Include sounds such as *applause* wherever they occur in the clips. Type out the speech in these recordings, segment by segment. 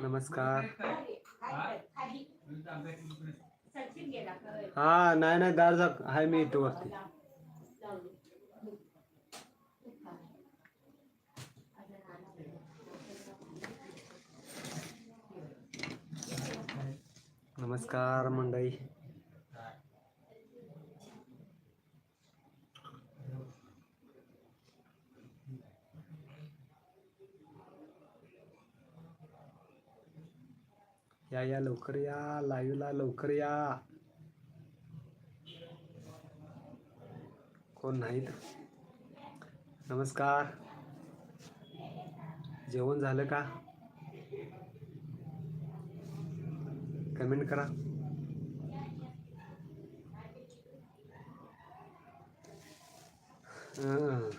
नमस्कार? हा. नाही नाही दार जा हाय मी इथं वरती. नमस्कार मंडळी. या या लवकर या लाईव्हला लवकर या. कोण नाहीत? नमस्कार. जेवण झालं का? कमेंट करा. हां.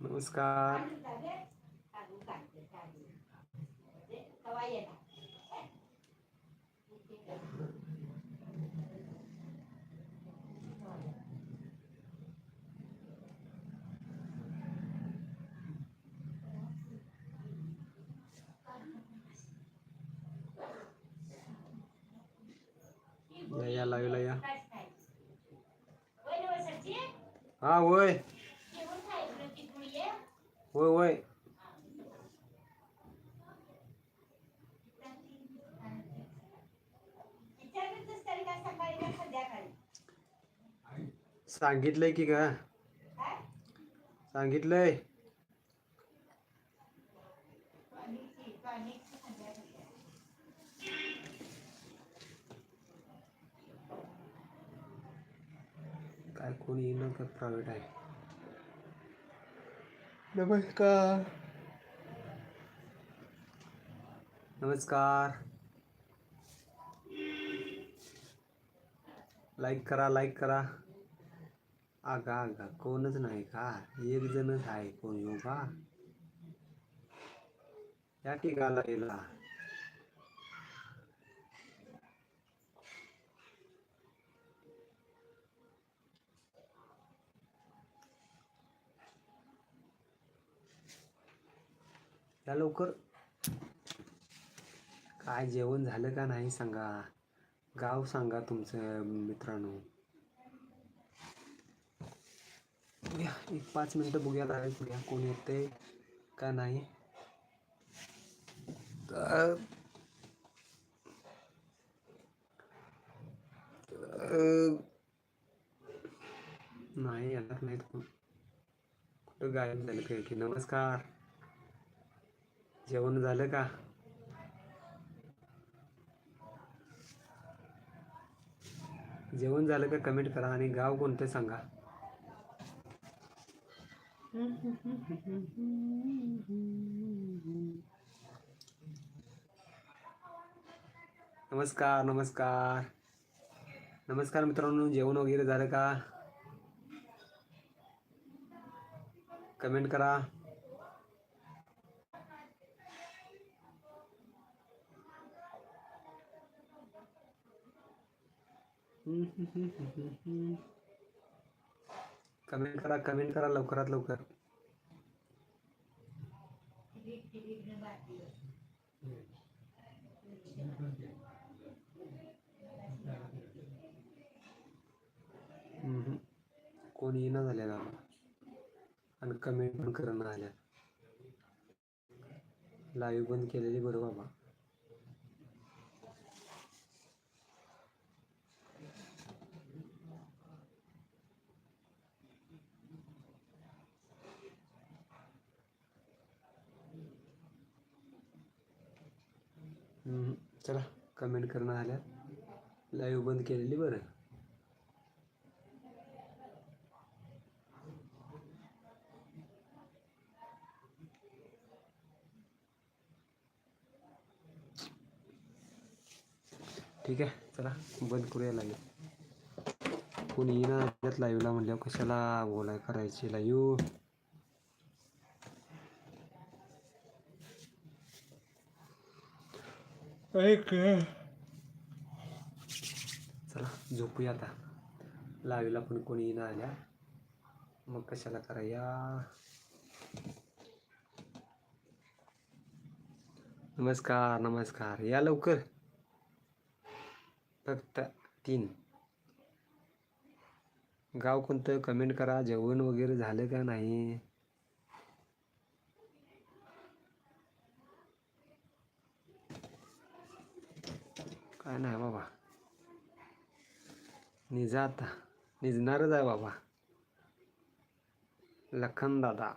नमस्कार कवा येणार? या या लाईव्हला या काय काय? होय ना, होय सचिन? हा होय जेवण खायचं की तू ये? होय होय विचारलंच तरी काय सकाळी का संध्याकाळी? सांगितलंय की का काय? सांगितलंय काय कोणी येईना का प्रायव्हेट आहे. नमस्कार. नमस्कार. लाईक करा लाईक करा. आगा आगा कोणच नाही का? एक जणच आहे कोण योगा? या ठिकाला गेला या लवकर. काय जेवण झालं का नाही सांगा. गाव सांगा तुमचं मित्रांनो. एक पाच मिनटं बघूया लावायचं बघूया कोण येते का नाही. तर नाही येणार नाहीत कुठं गायब झालं काय की? नमस्कार. जेवण झालं का? जेवण झालं का कमेंट करा आणि गाव कोणतं सांगा. नमस्कार नमस्कार. नमस्कार मित्रांनो जेवण वगैरे झालं का? कमेंट करा. कमेंट करा कमेंट करा लवकरात लवकर. टिरीक- ना झाले हम्म. कोण आणि कमेंट पण करणं आल्या लाईव्ह बंद केलेली बरं बाबा. चला कमेंट करणं आल्या लाईव्ह बंद केलेली बरं. ठीक आहे चला बंद करूया लाईव्ह कोणी येईना लाईव्हला म्हणल्यावर कशाला बोलाय करायची लाईव्ह चला झोपूया आता. लावीला पण कोणी ना आल्या. मग कशाला कराया नमस्कार नमस्कार. या लवकर. फक्त तीन. गाव कोणतं? कमेंट करा. जेवण वगैरे झालं का नाही? काय नाही बाबा. निजा आता. निजणारच आहे बाबा. लखन दादा.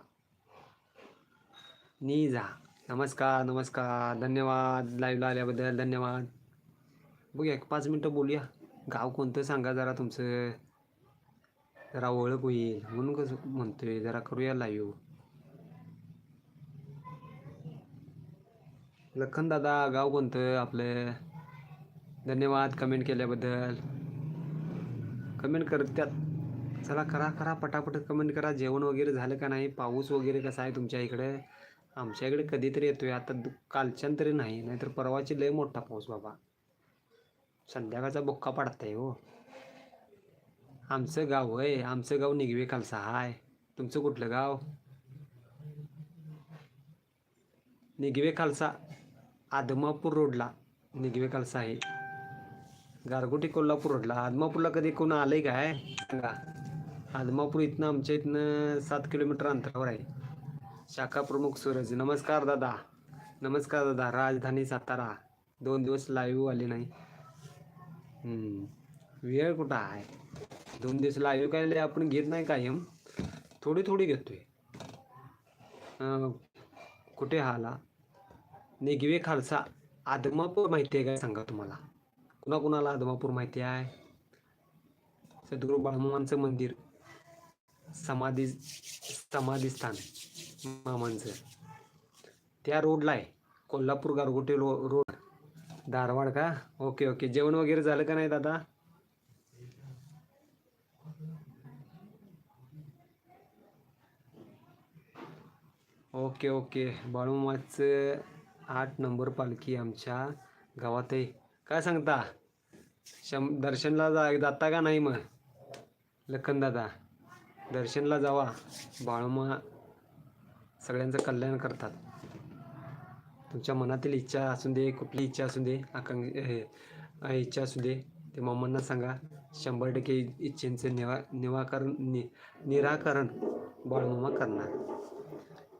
निजा. नमस्कार नमस्कार. धन्यवाद. लाईव्हला आल्याबद्दल धन्यवाद. बघूया एक पाच मिनटं बोलूया. गाव कोणतं सांगा जरा तुमचं. जरा ओळख होईल. म्हणून कसं म्हणतोय जरा करूया लाईव्ह लखन दादा गाव कोणतं आपलं? धन्यवाद कमेंट केल्याबद्दल. कमेंट करत्यात चला करा करा पटापट कमेंट करा. जेवण वगैरे झालं का नाही? पाऊस वगैरे कसा आहे तुमच्या इकडे? आमच्या इकडे कधीतरी येतोय. आता दु कालच्यान तरी नाही. नाहीतर परवाची लय मोठा पाऊस बाबा. संध्याकाळचा बुक्का पडताय हो. आमचं गाव होय. आमचं गाव निगवे खालसा हाय. तुमचं कुठलं गाव? निगवे खालसा आदमापूर रोडला निगवे खालसा आहे. गारगोटी कोल्हापूर रोडला. आदमापूरला कधी कोण आलंय काय? सांगा. आदमापूर इथनं आमच्या इथनं सात किलोमीटर अंतरावर आहे. शाखा प्रमुख सूरज. नमस्कार दादा. नमस्कार दादा. राजधानी सातारा. दोन दिवस लाईव्ह आले नाही. वेळ कुठं आहे? दोन दिवस लाईव्ह काय आपण घेत नाही कायम. थोडी थोडी घेतोय. कुठे हा आला? निगवे खालसा. आदमापूर माहिती आहे काय? सांगा तुम्हाला. कुणा कुणाला आदमापूर माहिती आहे? सद्गुरू बाळमामांचं मंदिर. समाधी समाधीस्थान मामांचं. त्या रोडला आहे. Kolhapur Gargote road road. Dharwad का? Okay okay. जेवण वगैरे झालं का नाही दादा? Okay okay. बाळूमाचं आठ नंबर पालखी आमच्या गावात आहे. काय सांगता? शं दर्शनला जा जाता का नाही मग? लखनदादा दर्शनला जावा. बाळूमा सगळ्यांचं कल्याण करतात. तुमच्या मनातील इच्छा असू दे कुठली इच्छा असू दे आकांक्षा हे, इच्छा असू दे ते मम्मांना सांगा. शंभर टक्के इच्छेंचं निवा निवाकरण नि निराकरण बाळमामा करणार.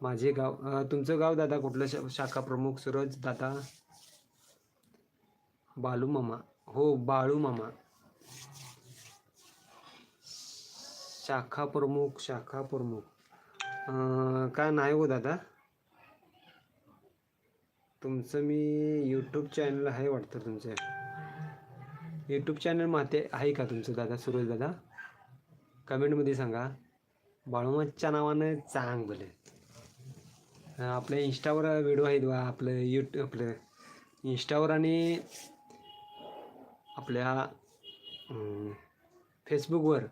माझे गाव तुमचं गाव दादा कुठलं? शा शाखा प्रमुख सूरज दादा. बालू मामा. हो बाळू मामा. शाखा प्रमुख शाखा प्रमुख. काय नाही हो दादा. तुमचं मी यूट्यूब चॅनल आहे वाटतं तुमचं. यूट्यूब चॅनल माहिती आहे का तुमचं दादा सुरेश दादा? कमेंटमध्ये सांगा. बाळूमाच्या नावानं चांग भले आपल्या इंस्टावर व्हिडिओ आहेत बा आपलं यूट्यूब आपलं इंस्टावर आणि आपल्या फेसबुकवर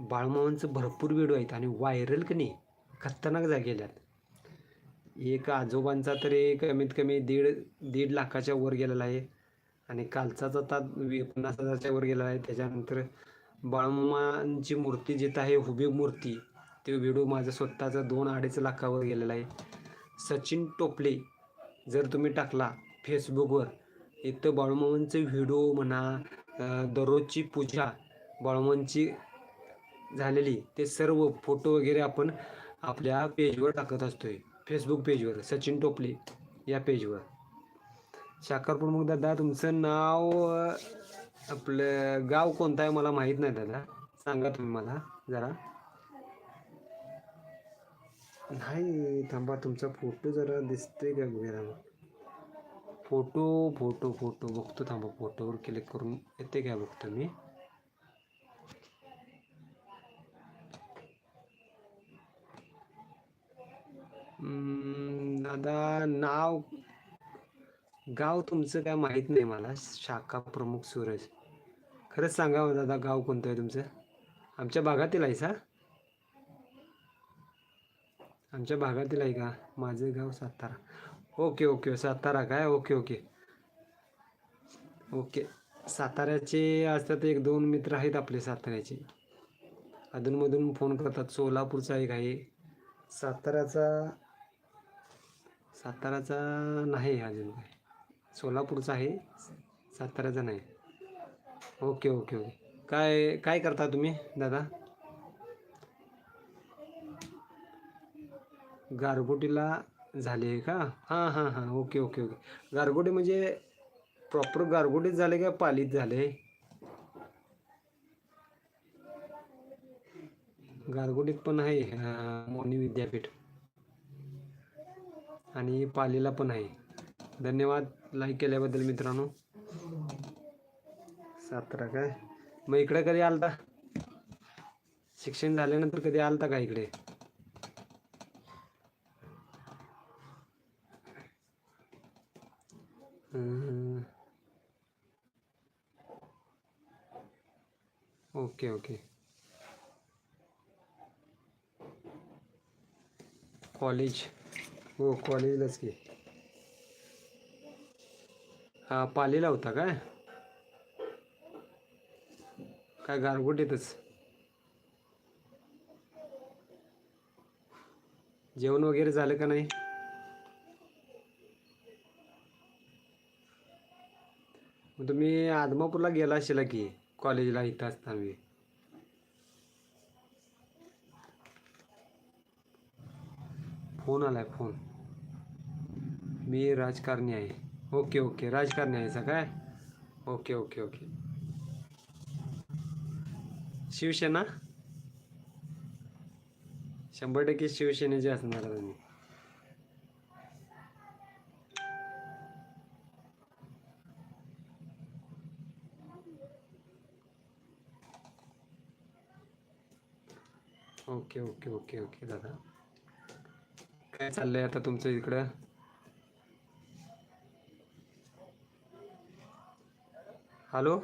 बाळमामांचं भरपूर व्हिडिओ आहेत आणि व्हायरल की नाही खतरनाक जा गेल्यात. एक आजोबांचा तरी कमीत कमी दीड दीड लाखाच्या वर गेलेला आहे आणि कालचाच आता वी- पन्नास हजारच्या वर गेलेला आहे. त्याच्यानंतर बाळमामांची मूर्ती जिथं आहे हुबी मूर्ती ते व्हिडिओ माझं स्वतःचा दोन अडीच लाखावर गेलेला आहे. सचिन टोपले जर तुम्ही टाकला फेसबुकवर इथं बाळूमामांचे व्हिडिओ म्हणा दररोजची पूजा बाळूमांची झालेली ते सर्व फोटो वगैरे आपण आपल्या पेजवर टाकत असतोय. फेसबुक पेजवर सचिन टोपले या पेजवर. शाखर प्रमुख दादा तुमचं नाव आपलं गाव कोणतं आहे मला माहीत नाही दादा. सांगा तुम्ही मला जरा. नाही थांबा तुमचा फोटो जरा दिसतोय का बघा फोटो फोटो फोटो. बघतो थांबा फोटोवर क्लिक करून येते काय बघतो मी? दादा नाव गाव तुमचं काय माहीत नाही मला. शाखा प्रमुख सूरज. खरंच सांगा हो दादा गाव कोणतं आहे तुमचं? आमच्या भागातील आहे सा आमच्या भागातील आहे का? माझं गाव सातारा. Okay okay. सातारा काय? Okay okay. ओके. साताऱ्याचे असतात एक दोन मित्र आहेत आपले साताऱ्याचे. अधूनमधून फोन करतात. सोलापूरचा एक आहे. साताऱ्याचा साताऱ्याचा नाही अजून काय. सोलापूरचा आहे. साताऱ्याचा नाही. Okay okay okay. काय काय करता तुम्ही दादा? गारगोटीला झाले का? हां हां हां. Okay okay okay. गारगोटी म्हणजे प्रॉपर गारगोटीत झाले का पालीत झाले? गारगोटीत पण आहे मौनी मोनी विद्यापीठ. आणि पालीला पण आहे. धन्यवाद लाईक केल्याबद्दल मित्रांनो. सातारा काय? मग इकडे कधी आलता? शिक्षण झाल्यानंतर कधी आलता का इकडे? Okay okay. कॉलेज. हो कॉलेजलाच की. हा पालीला होता काय? काय गारगोटीतच? जेवण वगैरे झालं का नाही? मग तुम्ही आदमापूरला गेला असेल की कॉलेजला इथं असताना? फोन आला आहे फोन. मी राजकारणी आहे. Okay okay. राजकारणी आहे सा काय? Okay okay okay. शिवसेना? शंभर टक्के शिवसेनेचे असणार तुम्ही ओके ओके ओके ओके दादा. काय चाललंय आता तुमचं इकडं. हॅलो?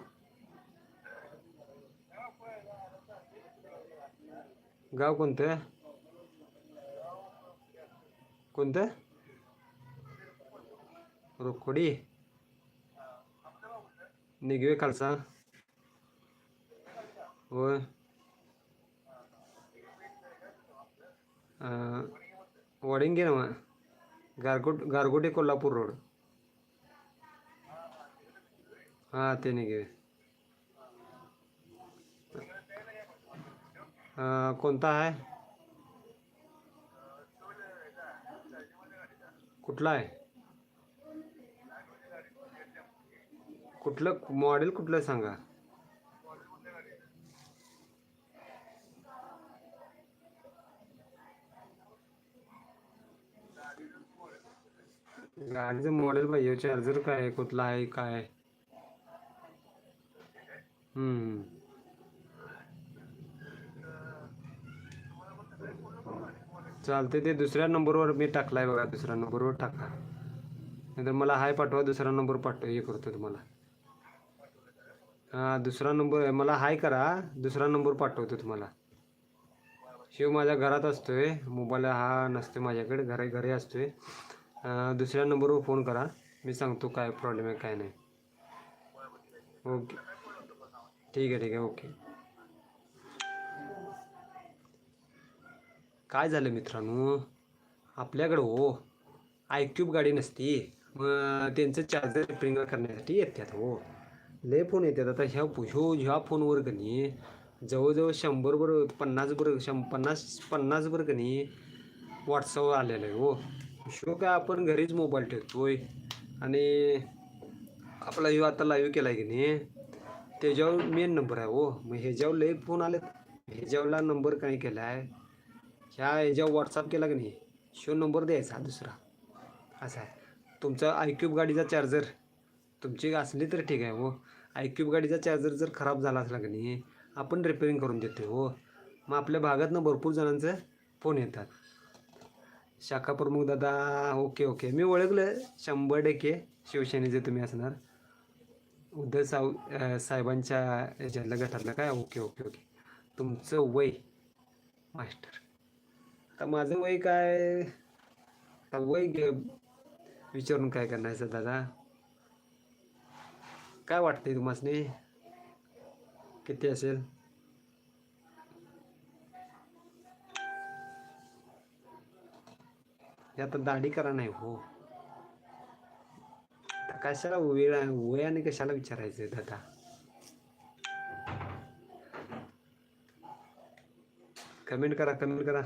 गाव कोणतं? कोणतं? रोखोडी निघवे खालसा होय. वडिंगे ना गारगोट गारगोटे कोल्हापूर रोड. हां ते निघे कोणता आहे? कुठला आहे? कुठलं मॉडेल कुठलं सांगा. गाडीचं मॉडेल पाहिजे चार्जर काय आहे कुठला आहे काय आहे? हम्म. चालते ते दुसऱ्या नंबरवर मी टाकलाय बघा दुसऱ्या नंबरवर टाका. नाहीतर मला हाय पाठवा दुसरा नंबर पाठव हे करतो तुम्हाला. हां दुसरा नंबर मला हाय करा दुसरा नंबर पाठवतो तुम्हाला. शिव माझ्या घरात असतोय मोबाईल हा नसतो माझ्याकडे घरी घरी असतोय. दुसऱ्या नंबरवर फोन करा. मी सांगतो काय प्रॉब्लेम आहे काय नाही. ओके ठीक आहे ठीक आहे ओके काय झालं मित्रांनो? आपल्याकडं हो आयक्यूब गाडी नसती. मग त्यांचं चार्जर रिपेरिंग करण्यासाठी येतात हो. लय फोन येतात आता ह्या ह्यो ह्या फोनवर कनी नाही जवळजवळ शंभरभर पन्नासभर शं पन्नास पन्नासभर कनी नाही व्हॉट्सअप आलेलं आहे हो. शो काय आपण घरीच मोबाईल ठेवतोय. आणि आपला ह्यो आता लाईव्ह केला आहे की नाही त्याच्यावर मेन नंबर आहे हो. मग ह्याच्यावर लय फोन आलेत. ह्याच्यावरला नंबर काय केला आहे ह्या ह्याच्यावर व्हॉट्सअप केला की नाही शो नंबर द्यायचा दुसरा. असा आहे. तुमचा आयक्यूब गाडीचा चार्जर तुमची असली तर ठीक आहे हो. आयक्यूब गाडीचा चार्जर जर खराब झाला असला की नाही आपण रिपेअरिंग करून देतो हो. मग आपल्या भागातनं भरपूर जणांचं फोन येतात. शाखा प्रमुख दादा ओके ओके. मी ओळखलं शंभर टक्के शिवसेनेचे तुम्ही असणार. उद्धव साऊ साहेबांच्या याच्यातल्या गटातलं काय? Okay okay okay. तुमचं वय मास्टर. आता माझं वय काय? आता वय घे- विचारून काय करणार दादा? काय वाटतंय तुम्हाला किती असेल? आता दाढी करा नाही हो. कशाला वेळ वय आणि कशाला विचारायचं दादा? कमेंट करा कमेंट करा.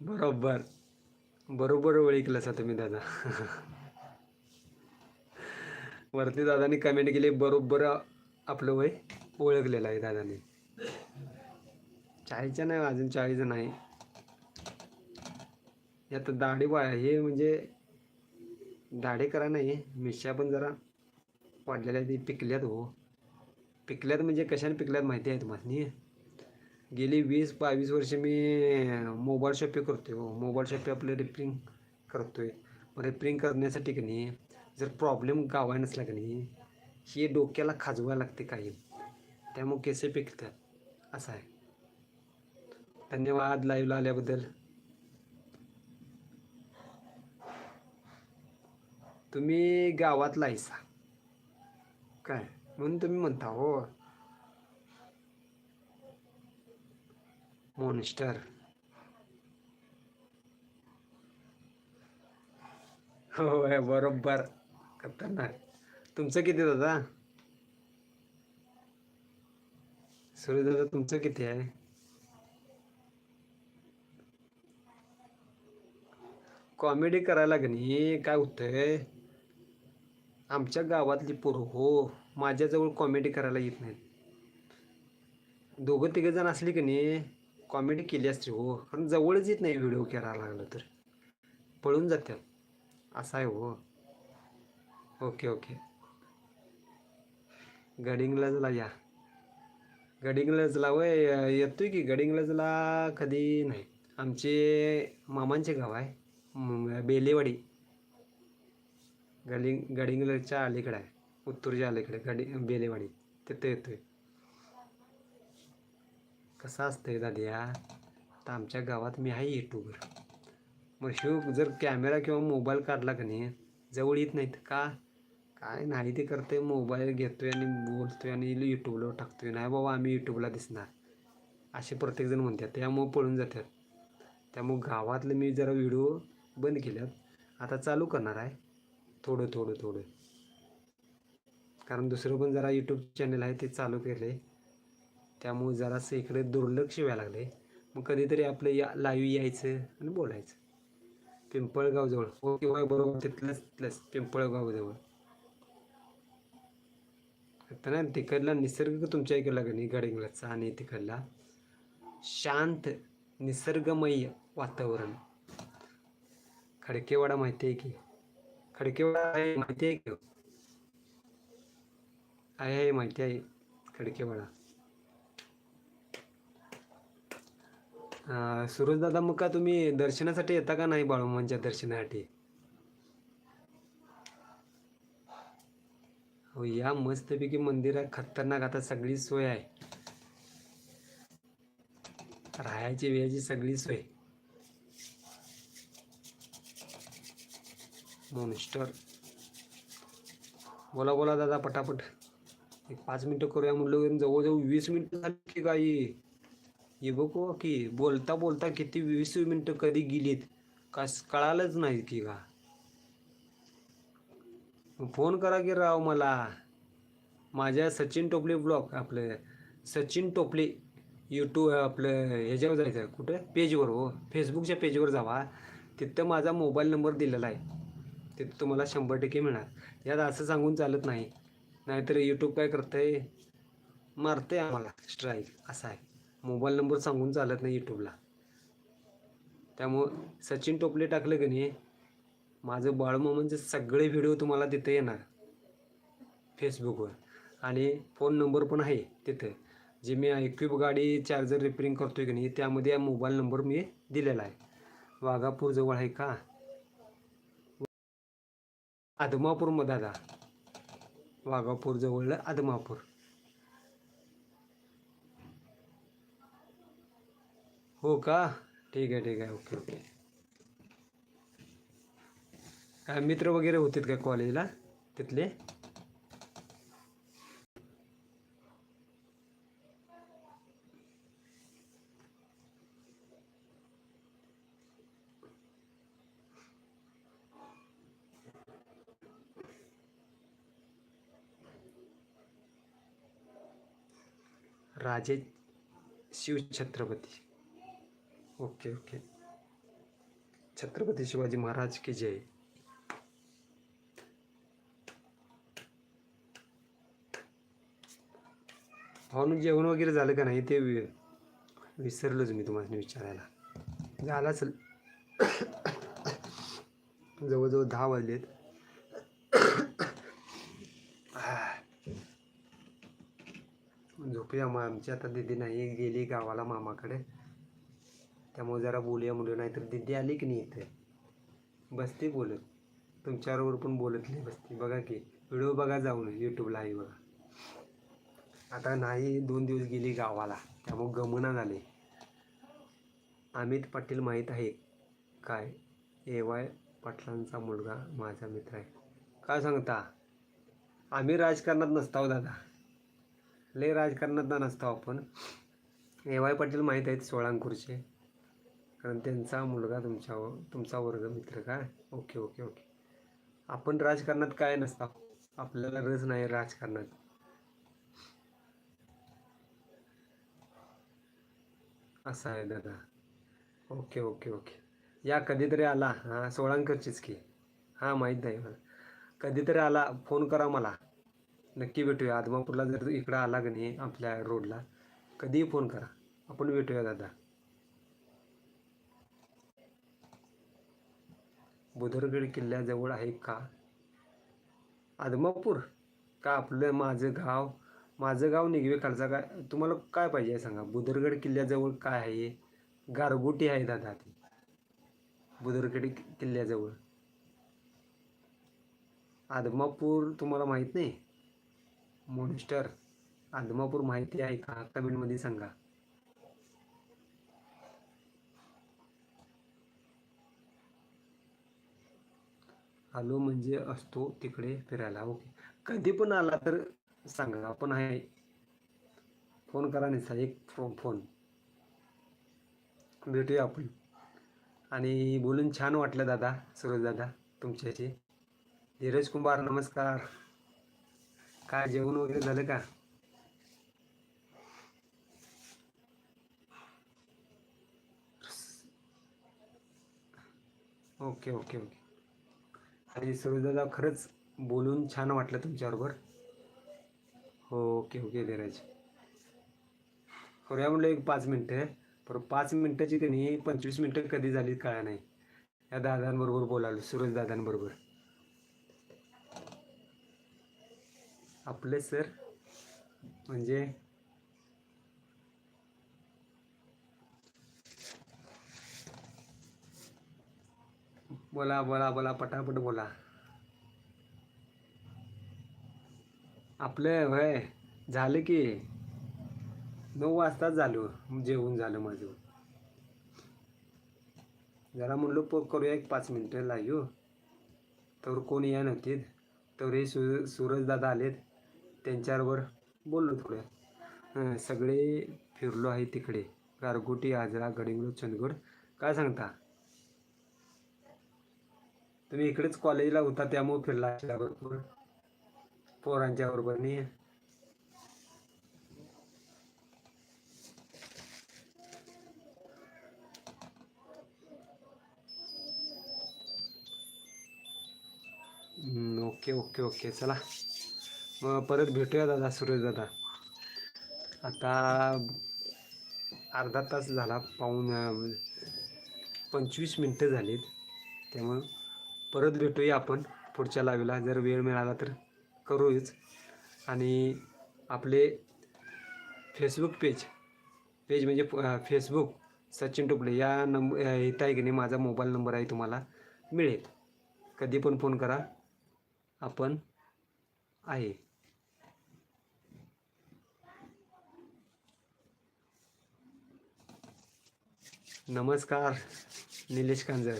बरोबर. बरोबर ओळखलं तुम्ही दादा. वरती दादानी कमेंट केली बरोबर आपलं वय ओळखलेलं आहे दादाने. चाळीसच्या नाही अजून चाळीस नाही. यात दाढी बा हे म्हणजे दाढी करा नाही मिशा पण जरा वाढलेल्या ती पिकल्यात हो. पिकल्यात म्हणजे कशाने पिकल्यात माहिती आहे तुम्हाला? गेली वीस बावीस वर्ष मी मोबाईल शॉपिंग करतो हो. मोबाईल शॉपिंग आपलं रिपेरिंग करतो मग रिपेरिंग करण्यासाठी की नाही जर प्रॉब्लेम गावाय नसला की नाही हे डोक्याला खाजवायला लागते काही. त्यामुळे केसे पिकतात. असं आहे. धन्यवाद लाईव्हला आल्याबद्दल. तुम्ही गावातला आहेसा. काय? म्हणून तुम्ही म्हणता हो. मॉन्स्टर होय बरोबर. खतरनाक. तुमचं किती दादा? सूर्य दादा तुमचं किती आहे? कॉमेडी करायला का नाही? काय होतंय? आमच्या गावातली पोरं हो माझ्याजवळ कॉमेडी करायला येत नाहीत. दोघं तिघं जण असली की नाही कॉमेडी केली असते हो. कारण जवळच येत नाही व्हिडिओ करायला लागलं तर. पळून जातात असं आहे हो. Okay okay. गडिंगलजला या. गडिंगलजला वय येतोय की गडिंगलजला कधी नाही. आमचे मामांचे गाव आहे. बेलेवाडी. गडिंग गडिंगलच्या अलीकडे आहे उत्तरच्या अलीकडे गडी बेलेवाडी. तिथे येतोय. कसं असतंय दादिया आता आमच्या गावात मी आहे यूट्यूबर. मग शिव जर कॅमेरा किंवा मोबाईल काढला का नाही जवळ येत नाहीत का? काय नाही ते करते मोबाईल घेतोय आणि बोलतोय आणि यूट्यूबला टाकतोय. नाही बाबा आम्ही यूट्यूबला दिसणार. असे प्रत्येकजण म्हणतात त्यामुळं पळून जातात. त्यामुळं गावातले मी जरा व्हिडिओ बंद केल्यात. आता चालू करणार आहे. थोडं थोडं थोडं. कारण दुसरं पण जरा यूट्यूब चॅनल आहे ते चालू केलं त्यामुळे जरासं इकडे दुर्लक्ष व्हायला लागले मग कधीतरी आपलं या लाईव्ह यायचं आणि बोलायचं. पिंपळगावजवळ हो किंवा बरोबर तिथलंच तिथलंच पिंपळगावजवळ आता ना तिकडला निसर्ग तुमच्या इकडला का नाही? गडिंगलाचा आणि तिकडला. शांत निसर्गमय वातावरण. खडकेवाडा माहिती आहे की? खडकेवाडा आहे माहिती आहे की हो? आहे आहे माहिती आहे. खडकेवाडा. सुरज दादा मग का तुम्ही दर्शनासाठी येता का नाही बाळूमांच्या दर्शनासाठी? हो या मस्तपैकी मंदिर आहे खतरनाक आता सगळी सोय आहे. राहायची वेळाची सगळी सोय. मॉन्स्टर बोला बोला दादा पटापट. एक पाच मिनटं करूया म्हणलं जवळजवळ वीस मिनटं झाली की काही. हे बघू की बोलता बोलता किती वीस मिनटं कधी गेलीत? का कळालंच नाही की का? फोन करा की राव मला. माझ्या सचिन टोपले ब्लॉग आपलं सचिन टोपले यूट्यूब आपलं ह्याच्यावर जायचं कुठं? पेजवर हो. फेसबुकच्या पेजवर जावा. तिथं माझा मोबाईल नंबर दिलेला आहे. तिथं तुम्हाला शंभर टक्के मिळणार. यात असं सांगून चालत नाही. नाहीतर यूट्यूब काय करतंय? मारतंय आम्हाला स्ट्राईक असा आहे. मोबाईल नंबर सांगून चालत नाही यूट्यूबला त्यामुळं सचिन टोपले टाकलं की नाही माझं बाळमामांचे सगळे व्हिडिओ तुम्हाला तिथे येणार. फेसबुकवर आणि फोन नंबर पण आहे तिथं. जे मी इक्विप गाडी चार्जर रिपेरिंग करतो आहे की नाही त्यामध्ये मोबाईल नंबर मी दिलेला आहे. वाघापूर जवळ आहे का? आदमापूर मग दादा. वाघापूर जवळ आदमापूर. हो का? ठीक आहे ठीक आहे. Okay okay. काय मित्र वगैरे होते का कॉलेजला? तिथले? Raje Shivchhatrapati okay okay. Chhatrapati Shivaji Maharaj की जय. भावनु जेवण वगैरे झालं का नाही ते वि- विसरलोच मी तुम्हाला विचारायला. झालं असेल. *coughs* जवळजवळ दहा वाजलेत. झोपूया मग आमची. आता दिदी नाही गेली गावाला मामाकडे. त्यामुळे जरा बोलूया म्हणलं नाहीतर दिदी आली की नाही इथे? बसते बोलत. तुमच्याबरोबर पण बोलत नाही बसते. बघा की व्हिडिओ बघा जाऊन यूट्यूबला आहे बघा आता नाही दोन दिवस गेली गावाला. त्यामुळे गमना झाले. अमित पाटील माहीत आहे काय? ए वाय पाटलांचा मुलगा माझा मित्र आहे. काय सांगता? आम्ही राजकारणात नसताव दादा. लय राजकारणात नसतो आपण. ए वाय पाटील माहीत आहेत सोळांकूरचे. कारण त्यांचा मुलगा तुमच्या तुमचा वर्ग मित्र काय ओके ओके ओके. आपण राजकारणात काय नसता. आपल्याला रस नाही राजकारणात. असं आहे दादा. Okay okay okay. या कधीतरी आला. हां सोळांकरचीच की. हां माहीत आहे मला. कधीतरी आला. फोन करा मला. नक्की भेटूया. आदमापूरला जर इकडं आला का नाही आपल्या रोडला कधीही फोन करा. आपण भेटूया दादा. बुधरगड किल्ल्याजवळ आहे का? आदमापूर? का आपलं माझं गाव? माझं गाव निगवे खालचा काय तुम्हाला काय पाहिजे आहे सांगा? बुधरगड किल्ल्याजवळ काय आहे? गारगोटी आहे दादा ती. बुधरगड किल्ल्याजवळ. आदमापूर तुम्हाला माहीत नाही? मोन्स्टर आदमापूर माहिती आहे का? कमेंटमध्ये सांगा. आलो म्हणजे असतो तिकडे फिरायला. ओके. कधी पण आला तर सांगा. आपण आहे. फोन करा निसा. एक फो फोन. भेटूया आपण. आणि बोलून छान वाटलं दादा सरोज दादा तुमच्याशी. धीरज कुंभार नमस्कार. काय जेवण वगैरे झालं का? Okay okay okay. आणि सरोजदादा खरंच बोलून छान वाटलं तुमच्याबरोबर. हो ओके ओके धीरज. खऱ्या म्हणलं एक पाच मिनटं. पण पाच मिनटाची त्यांनी नाही पंचवीस मिनटं कधी झाली कळा नाही. या दादांबरोबर बोलालो सुरज दादांबरोबर. आपले सर म्हणजे बोला बोला बोला पटापट बोला. आपलं वय झालं की. नऊ वाजताच झालं जेवून झालं माझं. जरा म्हणलो प करूया एक पाच मिनटं लागू तर कोण या नव्हतीत. तर हे सु सूरजदादा आलेत. त्यांच्याबरोबर बोललो थोडं सगळे फिरलो आहे तिकडे. गारगोटी आजरा गडिंगलो चंदगड. काय सांगता? तुम्ही इकडेच कॉलेजला होता त्यामुळे फिरला असेल भरपूर पोरांच्या बरोबर नाही ओके ओके ओके. चला. परत भेटूया दादा सुरेश दादा. आता अर्धा तास झाला पाऊन पंचवीस मिनटं झालीत. त्यामुळं परत भेटूया आपण पुढच्या लावीला जर वेळ मिळाला तर करूच आणि आपले फेसबुक पेज पेज म्हणजे फेसबुक सचिन टोपले या नंबर इथं आहे की नाही माझा मोबाईल नंबर आहे तुम्हाला मिळेल. कधी पण फोन करा. आपण आहे. नमस्कार निलेश कांजर.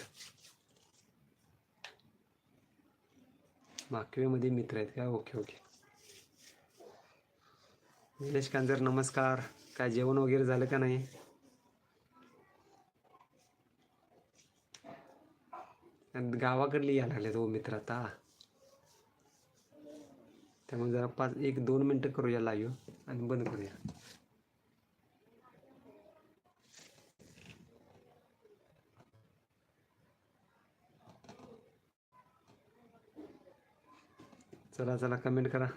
माकवेमध्ये मित्र आहेत का? Okay okay. निलेश कांजर नमस्कार. काय जेवण वगैरे झालं का नाही? गावाकडले गावाकडली यायला लागले तो हो मित्र आता. त्यामुळे जरा पाच एक दोन मिनटं करूया लाईव्ह आणि बंद करूया. चला चला कमेंट करा.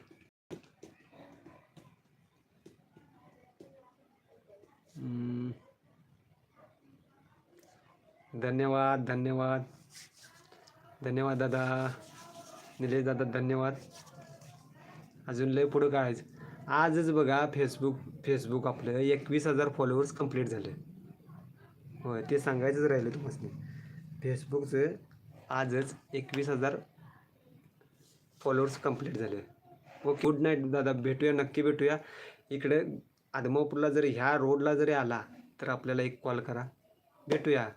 धन्यवाद धन्यवाद. धन्यवाद दादा. निलेश दादा धन्यवाद. अजून लय पुढं काढायचं आजच बघा फेसबुक फेसबुक आपलं एकवीस हजार फॉलोअर्स कंप्लीट झाले. होय ते सांगायचंच राहिलं तुम्हाला फेसबुकचं आजच एकवीस हजार फॉलोअर्स कंप्लीट झाले. ओके गुड नाईट दादा. भेटूया नक्की भेटूया. इकडे आदमापूरला जर ह्या रोडला जरी आला तर आपल्याला एक कॉल करा. भेटूया.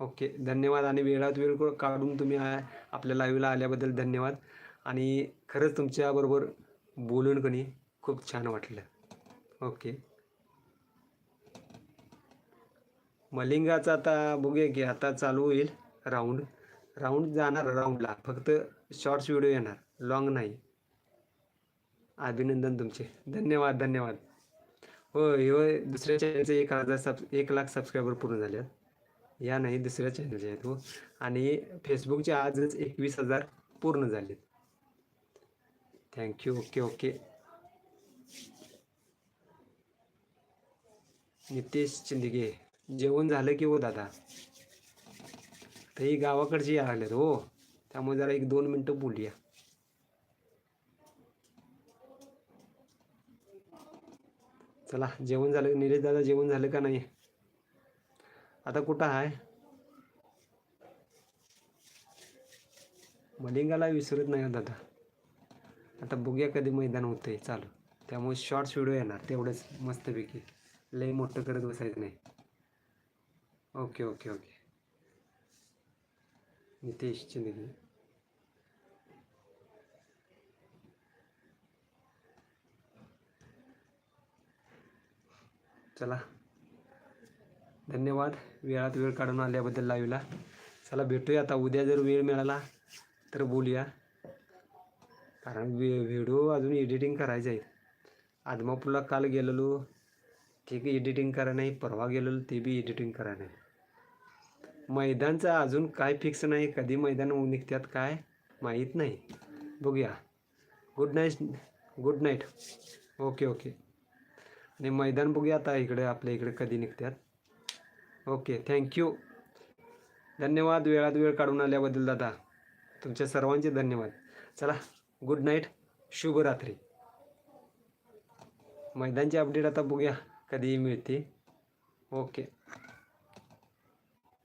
ओके धन्यवाद. आणि वेळात वेळ काढून तुम्ही आपल्या लाईव्हला आल्याबद्दल धन्यवाद. आणि खरंच तुमच्याबरोबर बोलून कणी खूप छान वाटलं. ओके मलिंगाचा आता बघूया की आता चालू होईल राऊंड राऊंड जाणार राऊंडला. फक्त शॉर्ट्स व्हिडिओ येणार. लॉंग नाही. अभिनंदन तुमचे. धन्यवाद धन्यवाद. होय होय दुसऱ्या चॅनलचे एक हजार सब एक लाख सबस्क्रायबर पूर्ण झाले. आहेत या नाही दुसऱ्या चॅनलचे आहेत हो. आणि फेसबुकचे आजच एकवीस हजार पूर्ण झालेत thank you okay okay Nitesh Chindage जेवण झालं की हो दादा? तर ही गावाकडची या लागल्यात हो. त्यामुळे जरा एक दोन मिनटं बोलूया. चला जेवण झालं. निलेश दादा जेवण झालं का नाही? आता कुठं आहे? मलिंगाला विसरत नाही हो दादा. आता बघूया कधी मैदान होतंय. चालू. त्यामुळे शॉर्ट्स व्हिडिओ येणार. तेवढंच मस्तपैकी. लई मोठं करत बसायचं नाही. Okay okay okay. Nitesh Chindagi चला. धन्यवाद. वेळात वेळ काढून आल्याबद्दल लाईव्हला चला भेटूया आता. उद्या जर वेळ मिळाला तर बोलूया. कारण व्हिडिओ अजून एडिटिंग करायचं आहे. आदमापूरला काल गेलेलो. ते बी एडिटिंग करा नाही परवा गेलेलो ते बी एडिटिंग करा नाही. मैदानचं अजून काय फिक्स नाही कधी मैदान निघतात काय माहीत नाही. बघूया. Good night good night okay okay आणि मैदान बघूया आता इकडे आपल्या इकडे कधी निघतात ओके थँक्यू धन्यवाद. वेळात वेळ काढून आल्याबद्दल दादा. तुमच्या सर्वांचे धन्यवाद. चला गुड नाईट शुभरात्री. मैदानची अपडेट आता बघूया कधी मिळते ओके